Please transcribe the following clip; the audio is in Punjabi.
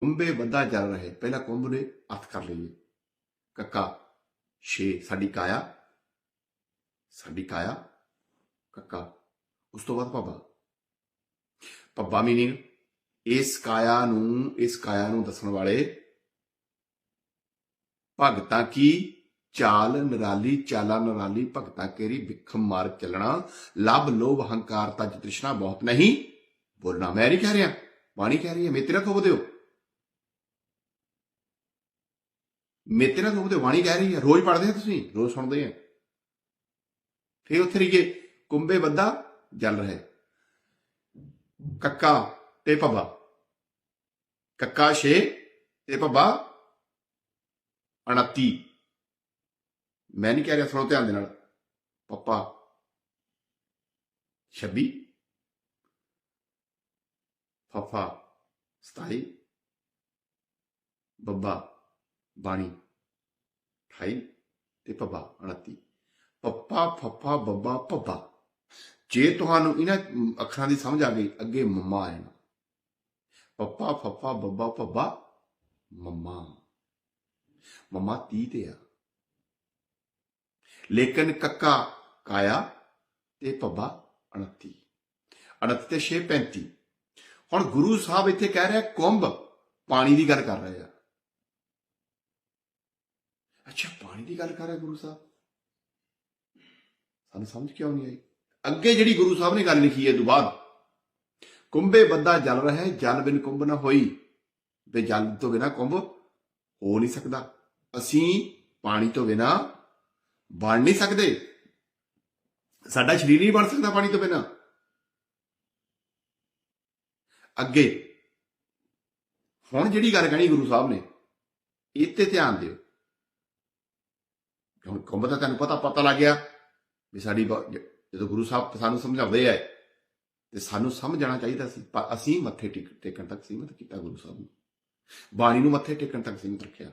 ਕੁੰਭੇ ਬੱਧਾ ਚੱਲ ਰਹੇ। ਪਹਿਲਾਂ ਕੁੰਭ ਨੇ ਅਰਥ ਕਰ ਲਈਏ ਕੱਕਾ, ਛੇ, ਸਾਡੀ ਕਾਇਆ। ਸਾਡੀ ਕਾਇਆ। ਕੱਕਾ, ਉਸ ਤੋਂ ਬਾਅਦ ਪੱਬਾ ਪੱਬਾ ਮੀਨਿੰਗ ਇਸ ਕਾਇਆ ਨੂੰ, ਇਸ ਕਾਇਆ ਨੂੰ ਦੱਸਣ ਵਾਲੇ ਭਗਤਾਂ ਕੀ? ਚਾਲ, ਨਿਰਾਲੀ, ਚਾਲਾ, ਨਰਾਲੀ, ਭਗਤਾਂ ਕੇਰੀ ਵਿਖਮ ਮਾਰ ਚੱਲਣਾ। ਲਬ, ਲੋਭ, ਹੰਕਾਰ, ਤਜ ਤ੍ਰਿਸ਼ਨਾ, ਬਹੁਤ ਨਹੀਂ। ਬੋਲਣਾ ਮੈਂ ਨਹੀਂ ਕਹਿ ਰਿਹਾ। ਬਾਣੀ ਕਹਿ ਰਹੀ ਹੈ ਮੇਤਰਾ ਤੋਂ ਦਿਓ ਮੇਤਰਾ ਤੋਂ ਦਿਓ ਬਾਣੀ ਕਹਿ ਰਹੀ ਹੈ ਰੋਜ਼ ਪੜ੍ਹਦੇ ਆ ਤੁਸੀਂ, ਰੋਜ਼ ਸੁਣਦੇ ਆ। ਫਿਰ ਉੱਥੇ ਰਹੀਏ, ਕੁੰਬੇ ਬੱਦਾ ਜਲ ਰਹੇ। ਕੱਕਾ ਤੇ ਪੱਬਾ ਕੱਕਾ ਛੇ ਤੇ ਪੱਬਾ 29 ਮੈਂ ਨਹੀਂ ਕਹਿ ਰਿਹਾ, ਸੁਣੋ ਧਿਆਨ ਦੇ ਨਾਲ। ਪੱਪਾ 26 ਫਫਾ 27 ਬੱਬਾ ਬਾਣੀ। 28 ਤੇ ਪੱਬਾ 29 ਪੱਪਾ ਫੱਫਾ ਬੱਬਾ ਪੱਬਾ ਜੇ ਤੁਹਾਨੂੰ ਇਹਨਾਂ ਅੱਖਰਾਂ ਦੀ ਸਮਝ ਆ ਗਈ ਅੱਗੇ ਮੰਮਾ ਆਏਗਾ ਪੱਪਾ ਫੱਫਾ ਬੱਬਾ ਪੱਬਾ ਮੰਮਾ ਮੰਮਾ 30 ਤੇ ਆ ਲੇਕਿਨ ਕੱਕਾ ਕਾਇਆ ਤੇ ਪੱਬਾ 29 29 ਤੇ 6 35 ਹੁਣ ਗੁਰੂ ਸਾਹਿਬ ਇੱਥੇ ਕਹਿ ਰਿਹਾ ਕੁੰਭ ਪਾਣੀ ਦੀ ਗੱਲ ਕਰ ਰਹੇ ਆ ਅੱਛਾ, ਪਾਣੀ ਦੀ ਗੱਲ ਕਰ ਰਿਹਾ ਗੁਰੂ ਸਾਹਿਬ। ਸਾਨੂੰ ਸਮਝ ਕਿਉਂ ਨਹੀਂ ਆਈ? ਅੱਗੇ ਜਿਹੜੀ ਗੁਰੂ ਸਾਹਿਬ ਨੇ ਗੱਲ ਲਿਖੀ ਹੈ ਤੋਂ ਕੁੰਭੇ ਬੰਦਾ ਜਲ ਰਿਹਾ ਹੈ ਜਲ ਬਿਨ ਕੁੰਭ ਨਾ ਹੋਈ। ਤੇ ਜਲ ਤੋਂ ਬਿਨਾ ਕੁੰਭ ਹੋ ਨਹੀਂ ਸਕਦਾ। ਅਸੀਂ ਪਾਣੀ ਤੋਂ ਬਿਨਾ ਬਣ ਨਹੀਂ ਸਕਦੇ। ਸਾਡਾ ਸਰੀਰ ਨਹੀਂ ਬਣ ਸਕਦਾ ਪਾਣੀ ਤੋਂ ਬਿਨਾ। ਅੱਗੇ। ਹੁਣ ਜਿਹੜੀ ਗੱਲ ਕਹਿਣੀ ਗੁਰੂ ਸਾਹਿਬ ਨੇ ਇਹ ਤੇ ਧਿਆਨ ਦਿਓ। ਹੁਣ ਕੁੰਭ ਦਾ ਤੁਹਾਨੂੰ ਪਤਾ ਪਤਾ ਲੱਗ ਗਿਆ ਵੀ ਸਾਡੀ ਜਦੋਂ ਗੁਰੂ ਸਾਹਿਬ ਸਾਨੂੰ ਸਮਝਾਉਂਦੇ ਆ ਤੇ ਸਾਨੂੰ ਸਮਝ ਆਉਣਾ ਚਾਹੀਦਾ ਸੀ। ਪਰ ਅਸੀਂ ਮੱਥੇ ਟੇਕ- ਟੇਕਣ ਤੱਕ ਸੀਮਤ ਕੀਤਾ ਗੁਰੂ ਸਾਹਿਬ ਨੂੰ। ਬਾਣੀ ਨੂੰ ਮੱਥੇ ਟੇਕਣ ਤੱਕ ਸੀਮਤ ਰੱਖਿਆ।